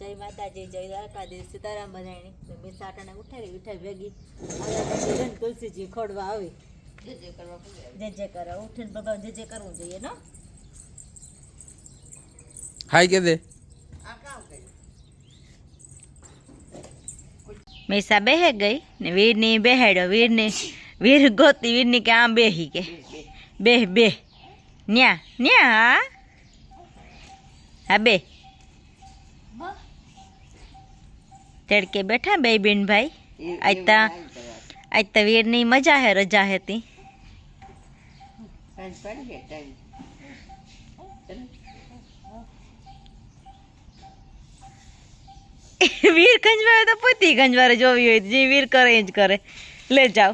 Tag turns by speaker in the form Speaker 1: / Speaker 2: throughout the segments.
Speaker 1: જય માતાજી જય દ્વારકાધીશ સીતારામ બધાની તો મેં સાટાને ઉઠાવી ઉઠાવી ભેગી હવે જઈને તુલસીજી ખોડવા આવી જે જે કરે ઉઠીને ભગવાન જે જે કરવું જોઈએ નો
Speaker 2: હાય કે દે
Speaker 1: મેસા બેહે ગઈ ને વીરની બેહાડ્યો વીરની વીર ગોતી વીરની કે આમ બેહી કે બેહ બેહ ન્યા ન્યા હા હા બે તડકે બેઠા બે બેન ભાઈ આજ તા આજ તો વીરની મજા હે રજા હતી. વીર ગંજવારે તો પોતી ગંજવારે જોવી હોય જે વીર કરે એ જ કરે. લે જાઓ.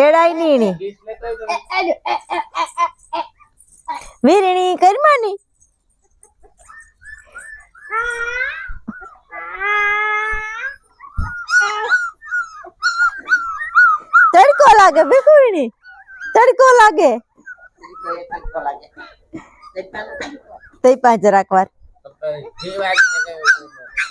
Speaker 1: તેડાય નહીં એની વીરીણી કરમાની તડકો લાગે બેકુણી તડકો લાગે તઈ પાંચ જરાક વાર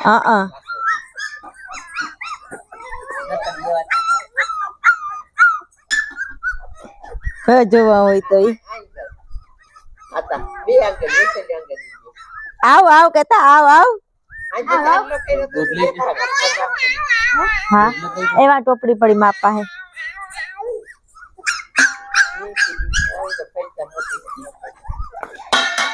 Speaker 1: હા હા હવે જોવા હોય તો ઈ આવ આવ કેતા આવ આવ હા એવા ટોપડી પડી માપા હે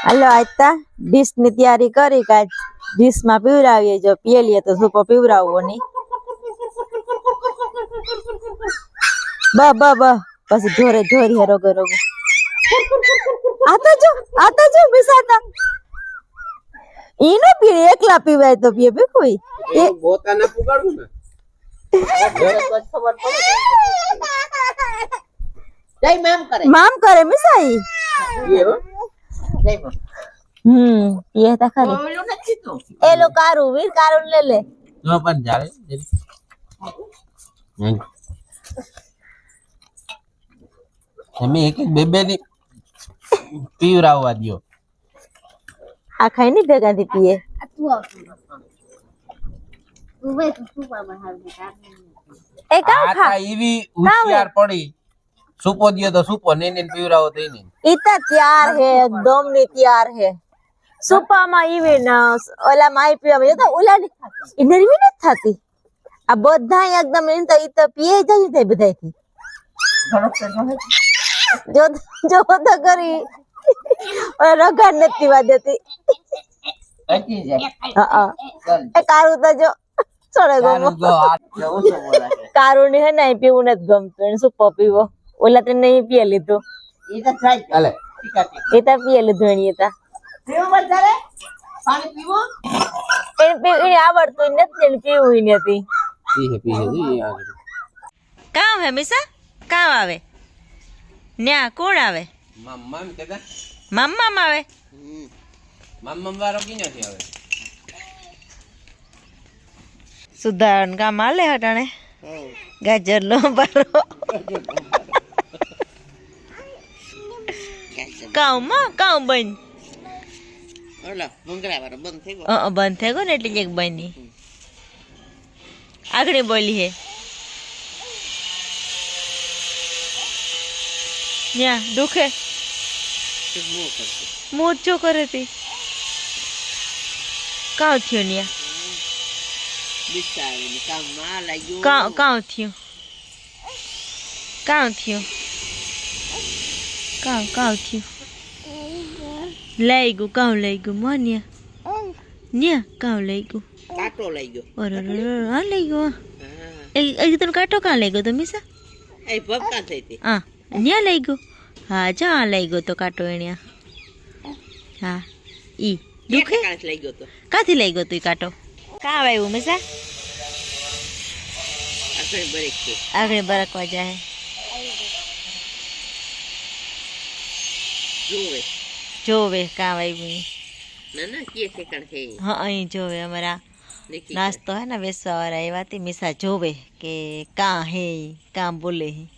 Speaker 1: હાલો આજતા ડીશ ની તૈયારી કરી કાજ ડીશ માં પીવરાવીએ જો પીએલીએ તો સૂપો પીવરાવવો નહીં બ બ બ પછી ઢોરે ઢોરી હે રોગો રોગો આ તો જો આ તો જો બિસાતા ઈ નો પીએ એકલા પીવાય તો પીએ બે કોઈ એ
Speaker 2: પોતાના પુગાડું ને
Speaker 1: મામ કરે મિસાઈ હમ પીએ તા ખરી એ લો કારું વીર કારું લે લે
Speaker 2: જો પણ જાવે તમે એક એક બે બે ની પીવરાવવા દો
Speaker 1: આ ખાઈ ની ભેગા થી પીએ. એ કામ ખા?
Speaker 2: તા એવી હોશિયાર પડી. સુપો દિયો તો સુપો ને ને પીવરાવો તો એને.
Speaker 1: ઈ તો તૈયાર હે એકદમની તૈયાર હે. સુપામાં ઈવે ના ઓલા માઈ પીવા તો ઓલા ની ઈ નરમી નથી થતી. આ બધા એકદમ એમ તો ઈ તો પીએ જાય થાય બધાયથી. જો જો તો કરી. રગાડ નથી પીવા દેતી. હા એ કારું તો જો. છોડે ગમો. કારું ની હે ને પીવું નથી ગમતું. એને સુપો પીવો ઓલા તો નહીં પીએ લીધું. એ તો પીએ લીધું એની તા. એને પી- એને આવડતું નથી એને પીવું નથી.
Speaker 2: પીહે
Speaker 1: કામ હે મિસા? કામ આવે. ન્યા કોણ આવે?
Speaker 2: મમ મમ કેતા
Speaker 1: મામા આવે?
Speaker 2: મમ મમ કી નથી આવે.
Speaker 1: સુધારણ કામ આલે હટાણે? ગાજર લો બારો કાઉ માં કામ બન?
Speaker 3: ઓલા વાળો બંધ થઈ ગયો.
Speaker 1: બંધ થઈ ગયો ને એટલે એક બની. આગળ બોલી હે. ન્યા દુખે? મોજો કરે તી. કાં થયો ન્યા? કાં થયું? કાં થયું? કાં કાં થયું? લઈ ગયું કાં લઈ ગયું મો ન્યા? ન્યા કાં લઈ ગયું
Speaker 3: કાંટો લઈ ગયો
Speaker 1: અરે હા. લઈ ગયો એ એ તને કાંટો કાં લઈ ગયો તો મીસા?
Speaker 3: એ ભપકા થઈ હતી
Speaker 1: હા. ન્યા લઈ ગયો હા જા આ લઈ ગયો તો કાંટો એણ્યા હા ઈ દુખે
Speaker 3: કાંચ લઈ ગયો તો
Speaker 1: કાથી લઈ ગયો તું ઈ કાંટો કાં આવ્યું મીસા
Speaker 3: આખરે બરેક છે
Speaker 1: આગળ બરકવા જાય
Speaker 3: જોવે
Speaker 1: જોવે કાં આવ્યું ઈ.
Speaker 3: ના ના કે છે કણ હે
Speaker 1: હા અહીં જોવે અમારા
Speaker 3: નીકળી
Speaker 1: નાસ્તો હે ને વેચવા વાળા એવા તે મીસા જોવે કે કાં હે ઈ, કાં બોલે હે
Speaker 3: જાય.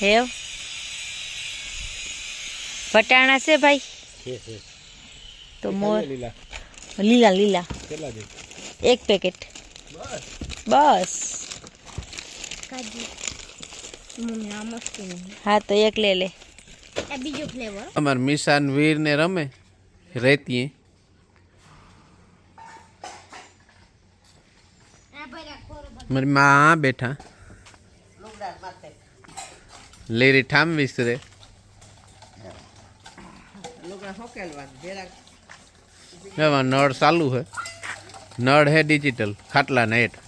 Speaker 1: હેવ વટાણા છે ભાઈ તો મોર લીલા લીલા એક પેકેટ બસ હા તો એક લે લે
Speaker 2: અમાર મિશાન વીર ને રમે રહેતી મારી માં આ બેઠા લેરી ઠામ
Speaker 3: રે
Speaker 2: એમાં નળ ચાલુ છે નળ હે ડિજિટલ ખાટલા ને હેઠ.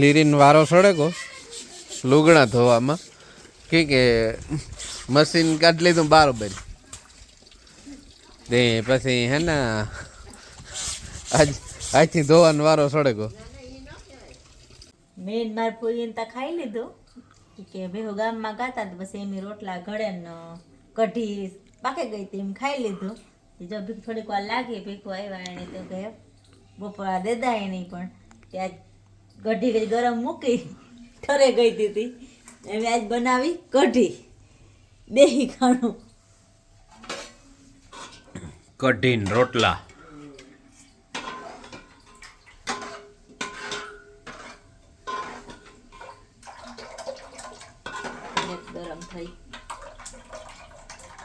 Speaker 2: લીરીન વારો સડે કો લુગડા ધોવામાં. કે કે મશીન કાઢ લીધું બરાબર તે પછી હે ને આજ આજથી ધોવાનો વારો સડે
Speaker 1: મેં માર પૂરીને તા ખાઈ લીધું. કે ભેહો ગામમાં ગાતા તો પછી એમી રોટલા ઘડે ને કઢી પાકે ગઈ હતી એમ ખાઈ લીધું. જો ભીખ થોડીક વાર લાગી ભીખો આવ્યા એને તો કે બપોરા દેદાય નહીં પણ ત્યાં કઢી કઈ ગરમ મૂકી ઠરે ગઈ હતી એમ આજ બનાવી કઢી. દેહી ખાણું.
Speaker 2: કઢીન રોટલા
Speaker 1: એક ગરમ થઈ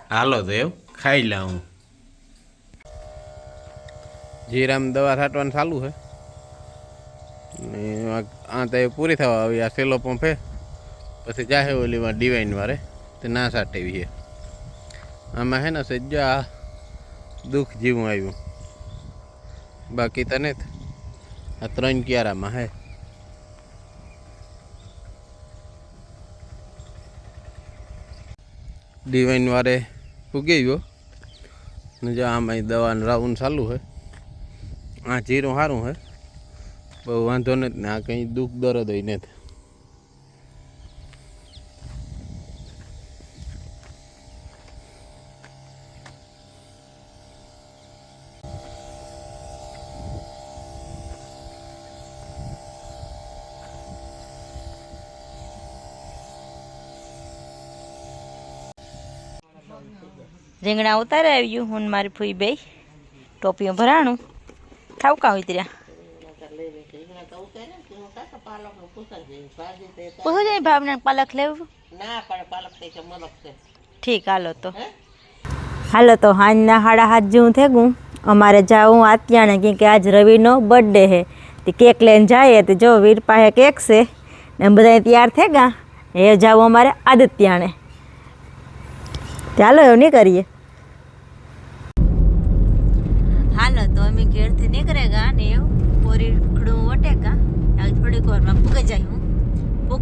Speaker 2: હાલો તો એવું ખાઈ લઉં જીરામ દવા છાંટવાનું ચાલુ છે. આ- તો પૂરી થવા આવી, આ સેલો પંપ પછી જાહે ઓલીમાં ડિવાઇન વારે, તે ના સાટેવી છે. આમાં હે ને સજ્જા દુઃખ જીવું આવ્યું. બાકી તને. આ ત્રણ ક્યારામાં હે ડિવાઇન વારે પૂગી ગયો ને જો આમાં દવાનું રાઉન્ડ ચાલુ છે આ જીરું સારું છે બહુ વાંધો નથી ને આ કંઈ દુઃખ દર્દ હોય નથી.
Speaker 1: રીંગણા ઉતારે આવ્યું હું ને મારી ફૂઈ બે ટોપીઓ ભરાણું ઠાવકા હોય ત્યાં
Speaker 3: રીંગણા તો ઉતારે ને તો કાકા પાલકનું પૂછા જઈને ભાજી તે તો-
Speaker 1: પૂછો જાય ભાવને પાલક લેવું
Speaker 3: ના પણ પાલક તે કે મલક છે
Speaker 1: ઠીક હાલો તો
Speaker 3: હે
Speaker 1: હાલો તો હાંજના સાડા હાથ જેવું થઈ ગયું અમારે જાવું આત્યાણે કેમ કે આજ રવિનો બર્થડે છે તે કેક લઈને જાય તો જો વીર પાસે કેક છે ને બધા તૈયાર થઈ ગયા એ જાવું અમારે આદત્યાણે ચાલો એવું નહીં કરીએ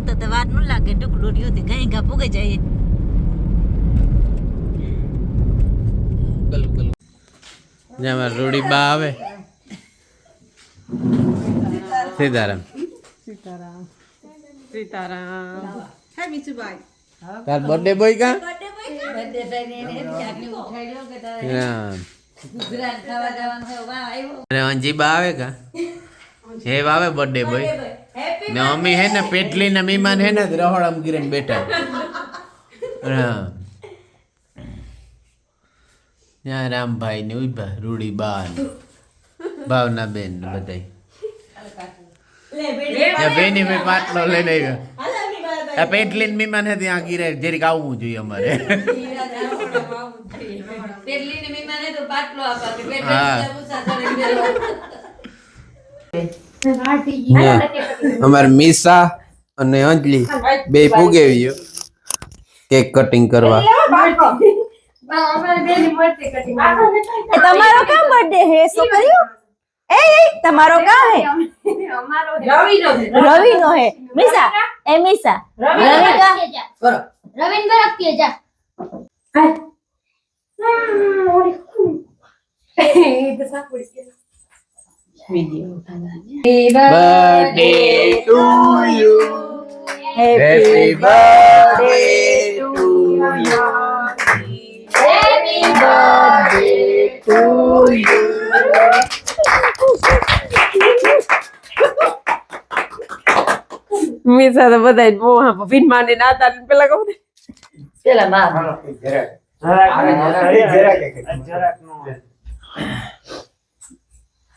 Speaker 1: તો વાર ન લાગે ઢુકડું રહ્યું તે ગાય ગા પોગે
Speaker 2: ગલું જ્યાં મારા રૂડી બા આવે. સીતારામ. તાર બર્થડે બોય કા? હા. અરે અંજી બા આવે કા? જે આવે બર્થડે બોય ને અમી હે ને પેટલી ને મીમાન હે ને રહોડમ ગીરીને બેઠા હા ત્યાં રામભાઈ ને ઉભા રૂડી બા ને ભાવના બેન ને બધાય બેની ભાઈ પાટલો લઈને આવ્યા આ પેટલી ને મીમાન હે ત્યાં ગીરે જરીક આવવું જોઈએ અમારે અમારે મીસા અને અંજલી બે પુગેવીઓ કેક કટિંગ કરવા.
Speaker 1: એ તમારો કામ બર્થડે હે છોકરીઓ? એ એ તમારો કા હે? રવિ નો હે. મીસા એ મીસા. રવિ કા
Speaker 4: રવિન બરકતી જા
Speaker 2: video. Happy birthday to you. Happy birthday
Speaker 4: to you.
Speaker 2: Happy birthday
Speaker 5: to you. Misa na ba dahil mo ha? Pinmani na talin pala
Speaker 1: ko. Sila
Speaker 3: ma. Jarak. Jarak. Jarak. Jarak. Jarak.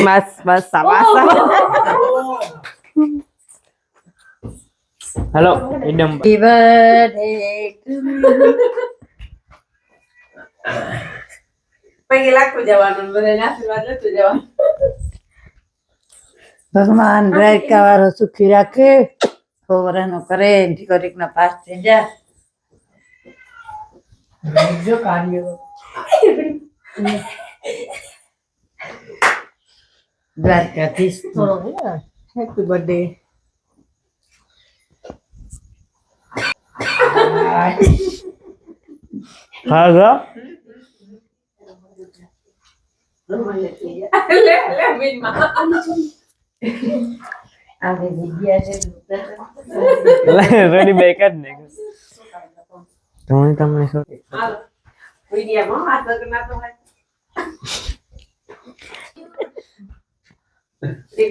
Speaker 3: હા
Speaker 1: કોગરે ગોરો
Speaker 5: બસ બસ સાબાસ
Speaker 6: hello એકદમ
Speaker 5: પૈકી લાગતું જવાનું બધા આશીર્વાદ લેતું જવાનું
Speaker 7: ભગવાન રાયકા વાળો સુખી રાખે છોકરાનો કરે દીકરીક ના પાસ થઈ જાય જો કાર્ય દ્વારકાધીશ હેપી બર્થડે
Speaker 6: હા હા
Speaker 5: લે લે બીન માં
Speaker 7: આવી જગ્યા છે
Speaker 6: રેડી બેક જ ને તમે તમને શું
Speaker 5: હાલો વિડિયામાં હાથ લગ્ન તો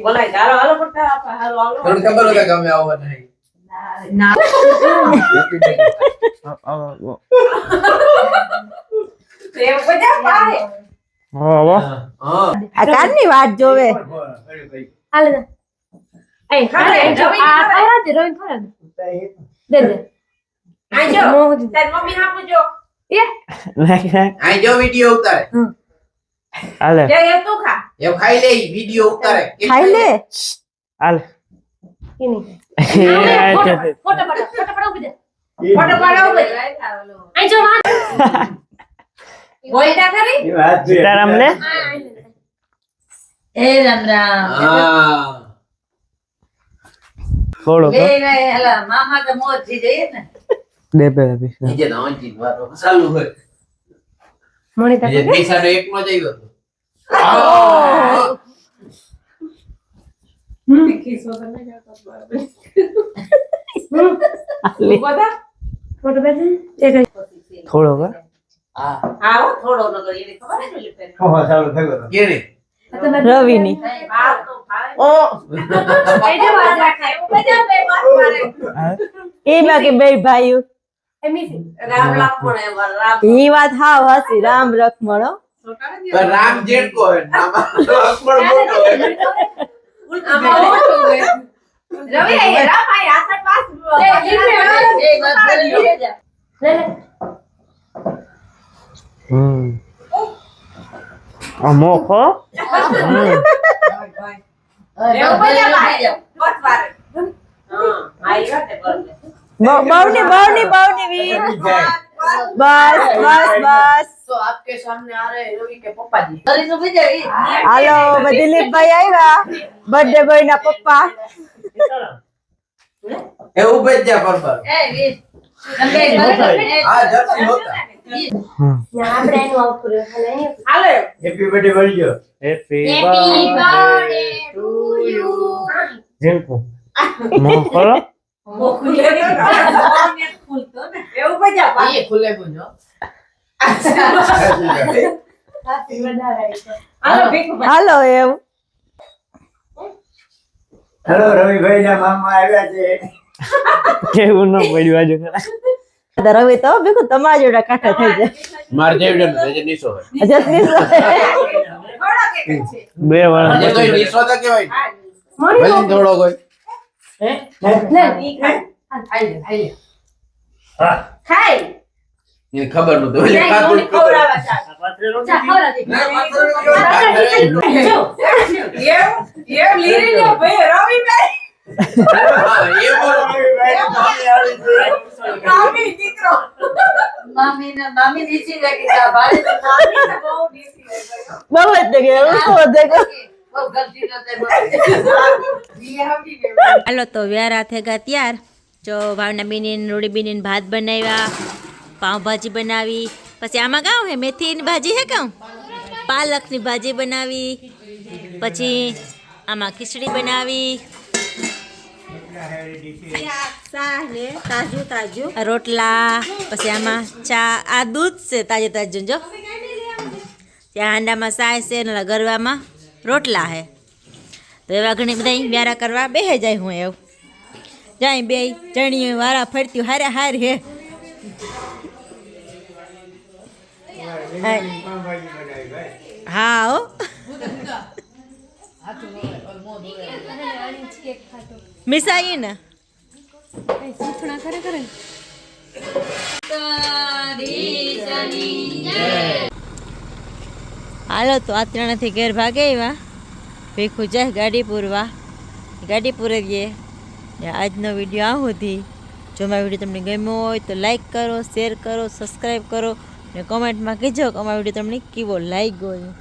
Speaker 5: બોલાય હાલો હાલો પડતા આપા હાલો હાલો.
Speaker 2: તમને ખબર હોય કે અમે આવવાના નહીં.
Speaker 4: દે.
Speaker 5: આજો. તાર
Speaker 2: વિડિયો ઉતારે.
Speaker 6: હાલે.
Speaker 5: લે એ તું ખા.
Speaker 2: એ ખાઈ લે વિડિયો ઉતારે.
Speaker 1: ખાઈ લે?
Speaker 6: હાલે. કેની
Speaker 4: ફોટો ફોટો ફોટો ફોટો ઊભી દે
Speaker 5: ફોટો પાડો ભાઈ
Speaker 4: આઈ જો વાત
Speaker 5: બોલતા ખરી?
Speaker 6: તારામ લે
Speaker 7: એ રામ રામ.
Speaker 2: હા.
Speaker 6: થોડો
Speaker 7: એ હલા મામા તો મોજથી જઈએ ને.
Speaker 6: દે બે
Speaker 2: નીચે નાંચી વાતો ચાલુ હોય. જ આવ્યો હતો.
Speaker 5: ખીસો તો નહીં જતો બધા
Speaker 4: ફોટો બેસ? એક
Speaker 6: થોડો કા
Speaker 2: હા.
Speaker 5: હા હો, થોડો નગર એને ખબર જ
Speaker 1: રવિની. એ બાકી બે ભાઈઓ.
Speaker 4: એમી
Speaker 5: રામ લક્ષ્મણ એમ રામ
Speaker 1: ઈ વાત હાવ હસી રામ રખમણો
Speaker 2: પણ રામ જેડકો હે નામ લક્ષ્મણ મોટો હે
Speaker 5: આમાં મોટું છે. રવિ એ રામ આય હાથ પાસ
Speaker 4: એ, જીભને હાલો.
Speaker 5: એ વાત કરી લે જા
Speaker 4: લે લે
Speaker 6: હમ આ મોખો હમ
Speaker 5: એવું બધા ભાઈ બસ વારે હા
Speaker 1: બાવની બાવની બાવની વીર. બસ બસ બસ.
Speaker 5: તો આપકે સામને આ રહે રવિ કે પપ્પા જી અરે તો વિજય
Speaker 1: હાલો દિલીપભાઈ આવ્યા. બર્થડે બોય ના પપ્પા.
Speaker 8: એ ઉભે
Speaker 5: જા બરોબર એ વીર.
Speaker 8: હા જર્સી હોતા. Happy
Speaker 6: birthday
Speaker 5: happy
Speaker 6: birthday
Speaker 5: to you ખુલતો ને. એવું ખુલે ગુંજો હાલો ભીખુ
Speaker 1: એવું.
Speaker 8: હેલો રવિભાઈ ના મામા આવ્યા છે.
Speaker 6: કેવું ન પડ્યું આજે. ખરા
Speaker 1: રવિ તો ભીખું તમારા જોડે કાઠા થઈ જાય.
Speaker 2: માર જેવડે ને નીસો હોય.
Speaker 5: થોડા
Speaker 6: બે વાળા
Speaker 2: તો નીસો તો કેવાય
Speaker 4: મળી
Speaker 2: થોડો કોઈ ખબર નતું એટલે
Speaker 5: નહીં
Speaker 2: ખાતું
Speaker 5: હું ખવડાવવા ચાલ ચા ખવડાવી
Speaker 8: ના, પાછળ
Speaker 5: જો એમ એમ લીરી લ્યો ભાઈ રવિભાઈ
Speaker 2: એ બોલો
Speaker 8: રવિભાઈ ના મામી આવી છે.
Speaker 5: મામી દીકરો મામી ને મામી નીચી લાગી જા ભાઈ તો મામી ને બહુ નીચી લાગી
Speaker 1: બહુ જ દેખે હાલો, તો વ્યારા થેગા ત્યાર. જો વાવના બીની રોડી બીનીને ભાત બનાવ્યા, પાઉંભાજી બનાવી. પછી આમાં કાં હે? મેથીની ભાજી હે કાં પાલકની ભાજી બનાવી. પછી આમાં ખીચડી બનાવી. રોટલા, પછી આમાં ચા, આ દૂધ છે તાજે તાજું, જો. ત્યાં હાંડામાં સાય છે ગરવામાં રોટલા હે તો એવા ઘણી બધા વ્યારા કરવા બેહે જાય હું એવું જાય બે ચણીઓ વારા ફરતી હારે હાર હે હા હો મિસાઈ ને હાલો તો આ ત્રણેથી ઘેર ભાગે એવા. ભીખું જાય ગાડી પૂરવા. ગાડી પૂરવીએ આજનો વીડિયો આ સુધી. જો મારો વીડિયો તમને ગમ્યો હોય તો લાઈક કરો, શેર કરો, સબસ્ક્રાઈબ કરો. ને કોમેન્ટમાં કહેજો કે અમારો વીડિયો તમને કેવો લાગ્યો.